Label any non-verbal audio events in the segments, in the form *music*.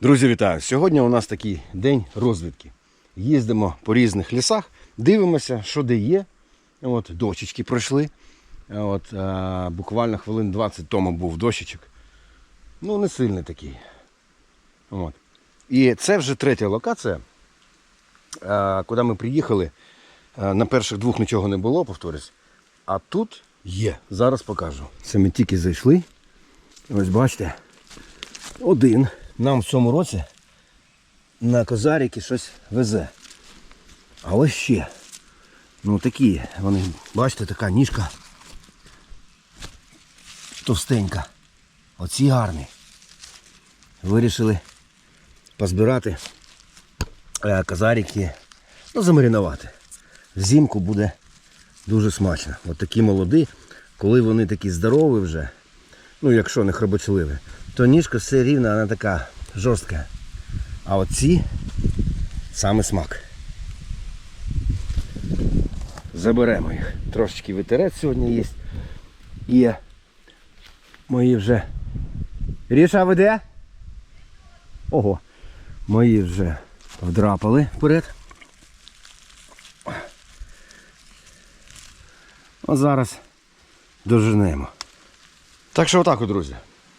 Друзі, вітаю! Сьогодні у нас такий день розвідки. Їздимо по різних лісах, дивимося, що де є. От, дощечки пройшли. От, а, буквально хвилин 20 тому був дощечок. Ну, не сильний такий. От. І це вже третя локація, а, куди ми приїхали. А, на перших двох нічого не було, повторюсь. А тут є. Зараз покажу. Це ми тільки зайшли. Ось бачите, один нам в цьому році на козаріки щось везе. А ось ще. Ну такі, вони, бачите, така ніжка товстенька. Оці гарні. Вирішили позбирати е, козаріки, ну, замаринувати. Взимку буде дуже смачно. От такі молоді, коли вони такі здорові вже, ну якщо не хробочливі, то ніжка все рівно, вона така жорстка. А оці саме смак. Заберемо їх. Трошечки вітерець сьогодні є. І мої вже. Ріша веде? Ого. Мої вже вдрапали вперед. А зараз доженемо. Так що отак, от, друзі.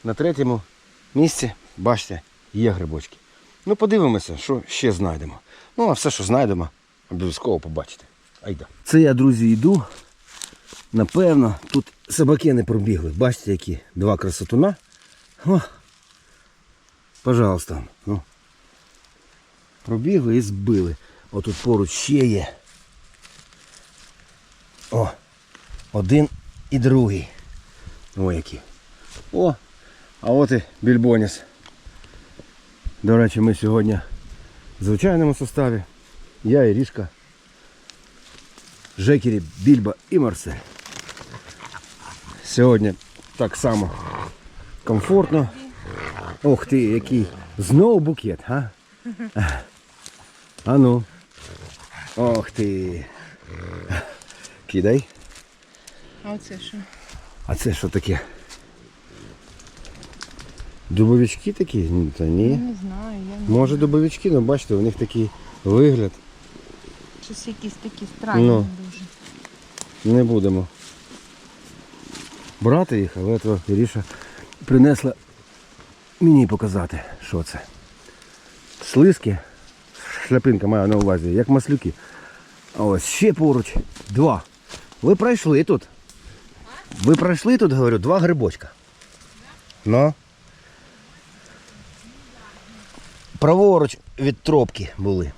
На третьому місці, бачите, є грибочки. Ну подивимося, що ще знайдемо. Ну, а все, що знайдемо, обов'язково побачите. Айда. Це я, друзі, йду. Напевно, тут собаки не пробігли. Бачите, які два красотуна. О, пожалуйста. Ну. Пробігли і збили. Отут поруч ще є. О, один і другий. Ой, які. О, а от і більбоніс. До речі, ми сьогодні в звичайному составі. Я і Рішка. Жекері, Більба і Марсель. Сьогодні так само комфортно. Ох ти, який знову букет, а? А ну. Ох ти. Кидай. А оце що? А це що таке? Дубовички такі? Ні, Та Я не знаю, я не Може дубовички, але бачите, у них такий вигляд. щось якісь такі странні Ну. дуже. Не будемо брати їх, але то Іріша принесла мені показати, що це. Слизки, шляпинка маю на увазі, як маслюки. А ось ще поруч два. Ви пройшли тут. Ви пройшли тут, говорю, два грибочка. Ну. Праворуч від тропки були.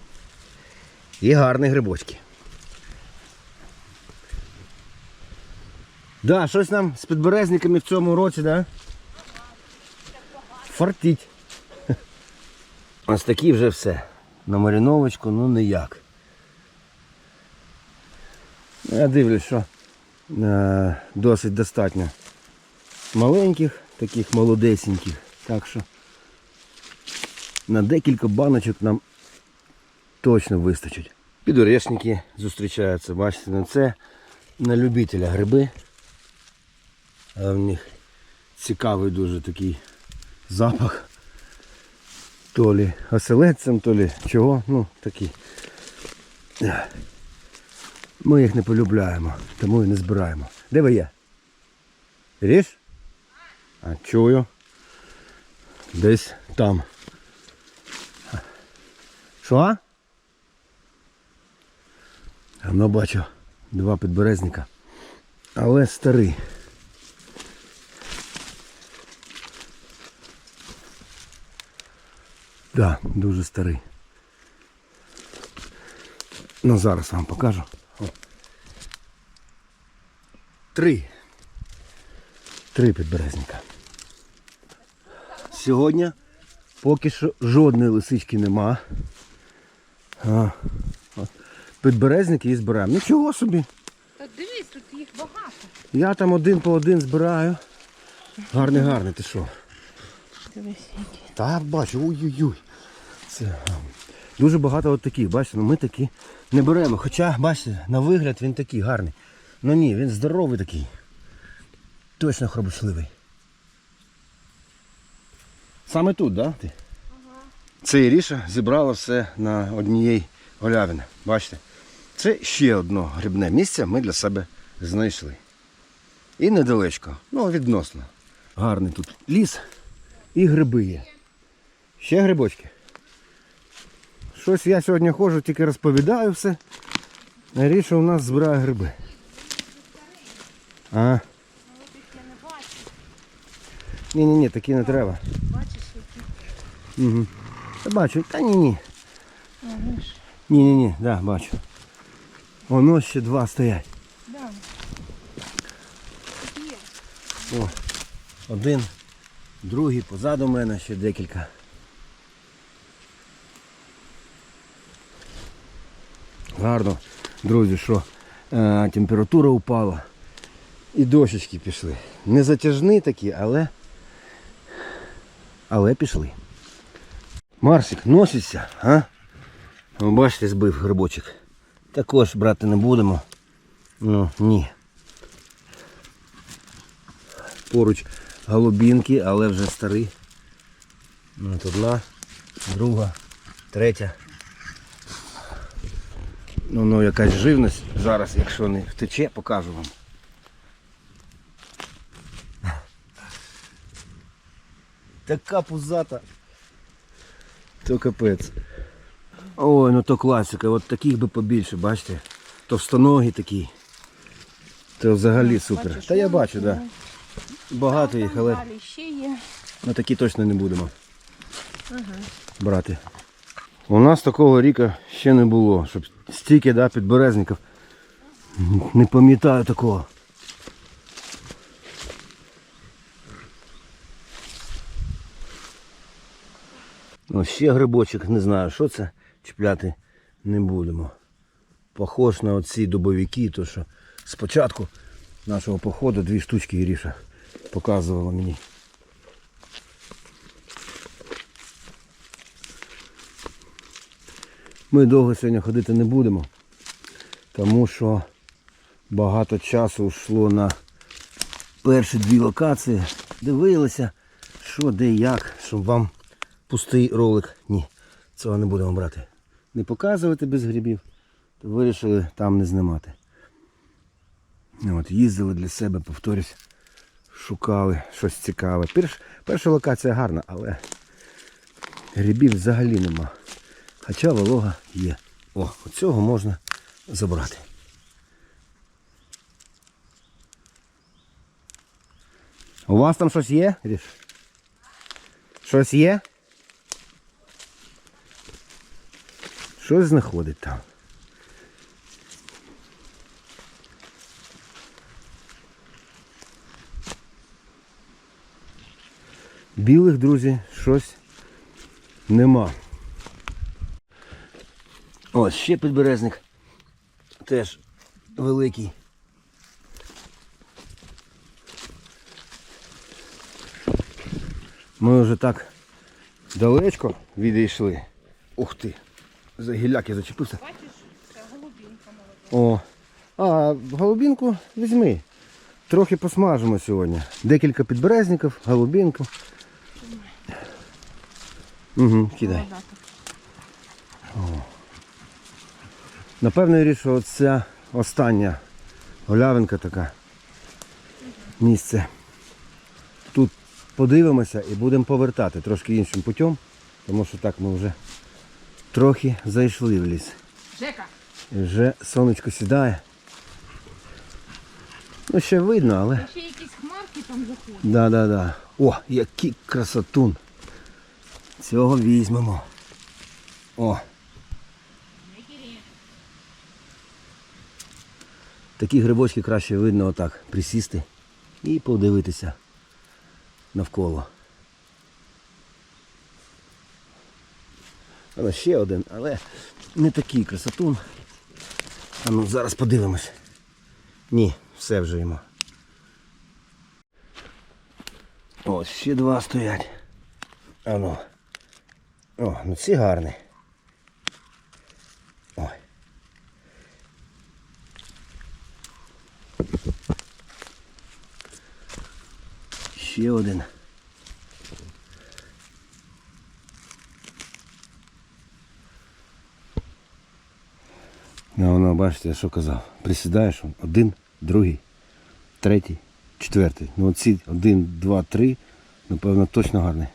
І гарні грибочки. Да, щось нам з підберезниками в цьому році, да? Фартить. *laughs* Ось такі вже все. На маріновочку, ну ніяк. Ну, Я дивлюсь, що е, досить достатньо маленьких, таких молодесеньких. Так що на декілька баночок нам точно вистачить. Підорешники зустрічаються, бачите, на це на любителя гриби. А в них цікавий дуже такий запах. То лі оселедцем, то лі чого, ну такий. Ми їх не полюбляємо, тому і не збираємо. Де ви є? Ріж? А чую. Десь там. Що? Воно бачу два підберезника. Але старий. Так, да, дуже старий. Ну зараз вам покажу. О. Три. Три підберезника. Сьогодні поки що жодної лисички нема. А, от. Підберезники і збираємо. Нічого собі. Та дивись, тут їх багато. Я там один по один збираю. Гарний, гарний, ти що? Дивись, які. Так, бачу, ой-ой-ой. Це а, дуже багато от таких, бачите, ну ми такі не беремо. Хоча, бачите, на вигляд він такий гарний. Ну ні, він здоровий такий. Точно хробочливий. Саме тут, так? Да. Це Іріша зібрала все на однієї голявини. Бачите? Це ще одне грибне місце ми для себе знайшли. І недалечко, ну відносно. Гарний тут ліс і гриби є. Ще грибочки. Щось я сьогодні ходжу, тільки розповідаю все. Ріша у нас збирає гриби. А, Я не бачу. ні-ні, ні, такі не треба. Бачиш, які. Угу. Та бачу, та ні-ні. Ні-ні-ні, да, бачу. Воно ще два стоять. Да. О, один, другий, позаду мене ще декілька. Гарно, друзі, що е, температура упала. І дощечки пішли. Не затяжні такі, але. Але пішли. Марсик носиться, а? Ви бачите, збив грибочок. Також брати не будемо. Ну, ні. Поруч голубінки, але вже старі. Ну, от одна, друга, третя. Ну, ну якась живність зараз, якщо не втече, покажу вам. Така пузата. То капець. Ой, ну то класика. От таких би побільше, бачите? Товстоногі такі. То взагалі супер. Бачиш, Та я бачу, так. Да. ну, Багато їх, але Далі ще є. на такі точно не будемо Ага. брати. У нас такого ріка ще не було, щоб стільки да, підберезників. Не пам'ятаю такого. Ось ще грибочок, не знаю, що це, чіпляти не будемо. Похож на оці дубовики, то що спочатку нашого походу дві штучки Іріша показувала мені. Ми довго сьогодні ходити не будемо, тому що багато часу йшло на перші дві локації. Дивилися, що, де, як, щоб вам пустий ролик. Ні, цього не будемо брати. Не показувати без грибів, то вирішили там не знімати. От, їздили для себе, повторюсь, шукали щось цікаве. Перш, перша локація гарна, але грибів взагалі нема. Хоча волога є. О, оцього можна забрати. У вас там щось є? Ріш? Щось є? Щось знаходить там. Білих, друзі, щось нема. Ось ще підберезник. Теж великий. Ми вже так далечко відійшли. Ух ти! За гілляк я зачепився. Бачиш, це голубінка молода. О. А голубінку візьми. Трохи посмажимо сьогодні. Декілька підберезників, голубінку. Угу, кидай. Напевно, Ірі, що ця остання голявинка така. Місце. Тут подивимося і будемо повертати трошки іншим путем, тому що так ми вже трохи зайшли в ліс. Жека, вже сонечко сідає. Ну ще видно, але. ще якісь хмарки там заходять. Да, да, да. О, який красотун. Цього візьмемо. О, такі грибочки краще видно отак. Присісти і подивитися навколо. Але ще один, але не такий красотун. А ну зараз подивимось. Ні, все вже йому. Ось ще два стоять. А ну. О, ну ці гарні. Ой. Ще один. Бачите, я що казав. Присідаєш, один, другий, третій, четвертий. Ну оці один, два, три, напевно, точно гарний.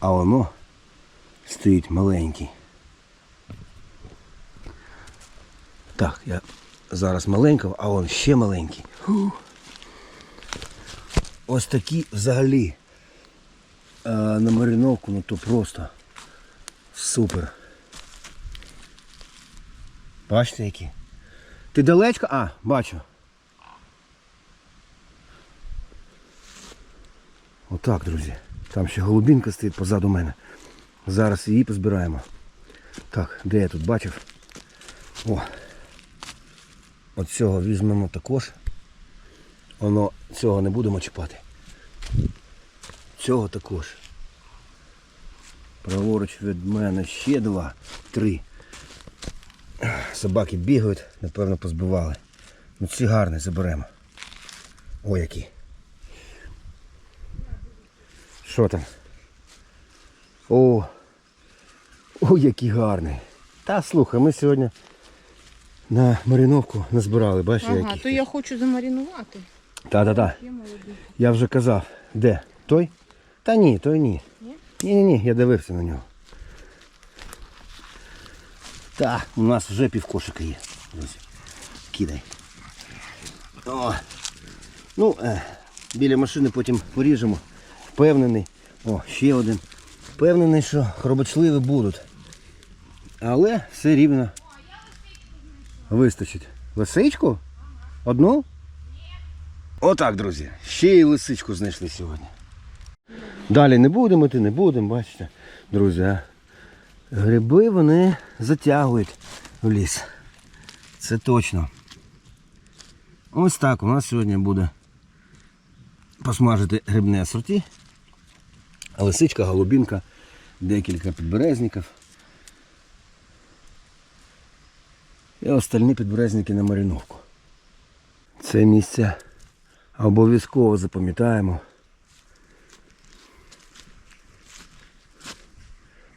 А воно стоїть маленький. Так, я зараз маленького, а он ще маленький. Ось такі взагалі е, на мариновку, ну то просто супер. Бачите які? Ти далечко? А, бачу. Отак, друзі. Там ще голубінка стоїть позаду мене. Зараз її позбираємо. Так, де я тут бачив? О. От цього візьмемо також. Воно цього не будемо чіпати. Цього також. Праворуч від мене ще два, три. Собаки бігають, напевно, позбивали. Ну ці гарні заберемо. О, які. Що там? О, о, який гарний. Та слухай, ми сьогодні на мариновку назбирали, бачиш, Ага, які. то я хочу замаринувати. Та-та-та. Я вже казав. Де? Той? Та ні, той ні. Ні? Ні-ні, ні, я дивився на нього. Так, у нас вже півкошика є. Ось. Кидай. О. Ну, е, біля машини потім поріжемо. Впевнений. О, ще один. Впевнений, що хробочливі будуть. Але все рівно вистачить. Лисичку? Одну? Отак, друзі. Ще й лисичку знайшли сьогодні. Далі не будемо, йти не будемо, бачите, друзі. а Гриби вони затягують в ліс. Це точно. Ось так у нас сьогодні буде посмажити грибне асорті. Лисичка, голубінка, декілька підберезників. І остальні підберезники на мариновку. Це місце обов'язково запам'ятаємо.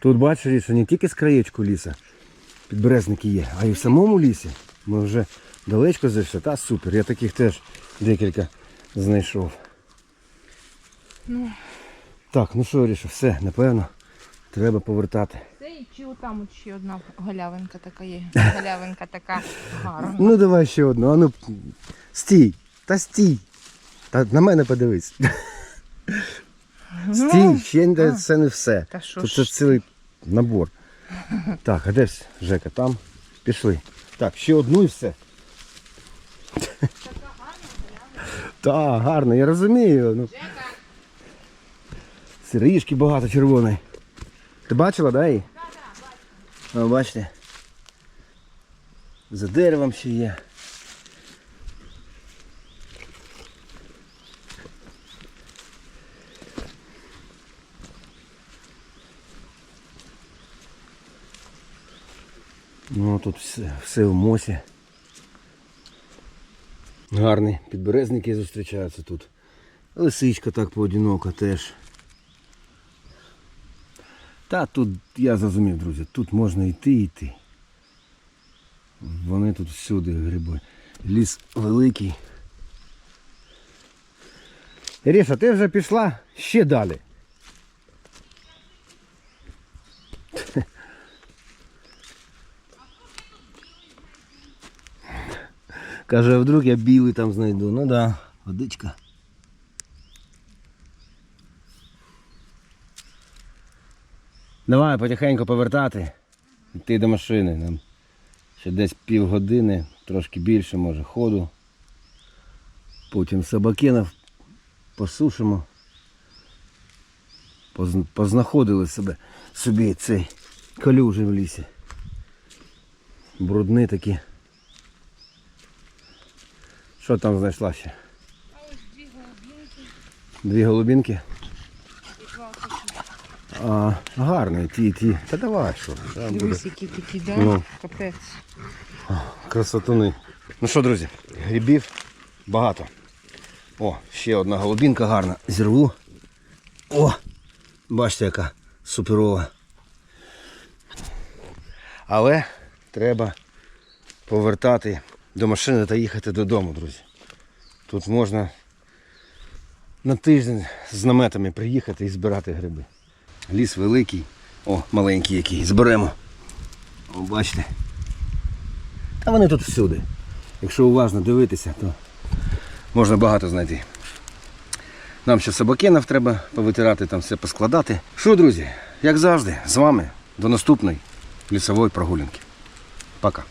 Тут бачиш, що не тільки з краєчку ліса підберезники є, а й в самому лісі. Ми вже далечко зайшли. Та супер. Я таких теж декілька знайшов. Ну. Так, ну що, Ріша, все, напевно, треба повертати. Це і чи отам от ще одна галявинка така є. *laughs* Галявинка така гарна. Ну давай ще одну. А ну стій. Та стій. Та на мене подивись. Стій, ще не- це не все. Та що Тут це ж. цілий набор. Так, а де ж Жека? Там? Пішли. Так, ще одну і все. Так, гарно, я розумію. Ну. Сиришки багато червоної. Ти бачила, да, її? О, бачите. За деревом ще є. Ну тут все, все в мосі. Гарні підберезники зустрічаються тут. Лисичка так поодиноко теж. Та тут я зрозумів, друзі, тут можна йти і йти. Вони тут всюди гриби. Ліс великий. Іріша, ти вже пішла ще далі. Каже, вдруг я білий там знайду. Ну да, водичка. Давай потихеньку повертати. Йти до машини. Нам ще десь півгодини, трошки більше може ходу. Потім собакинов посушимо. Познаходили себе собі цей калюжі в лісі. Брудні такі. Що там знайшла ще? Ось дві голубінки Дві голубінки. А, гарні, ті, ті. Та давай, що. Там буде. Дивись, які такі, да? Ну. Капець. Красотуни. Ну що, друзі, грибів багато. О, ще одна голубінка гарна. Зірву. О! Бачите, яка суперова. Але треба повертати до машини та їхати додому, друзі. Тут можна на тиждень з наметами приїхати і збирати гриби. Ліс великий, о, маленький який, зберемо. О, бачите. Та вони тут всюди. Якщо уважно дивитися, то можна багато знайти. Нам ще собакенів треба повитирати, там все поскладати. Що, друзі, як завжди, з вами до наступної лісової прогулянки. Пока.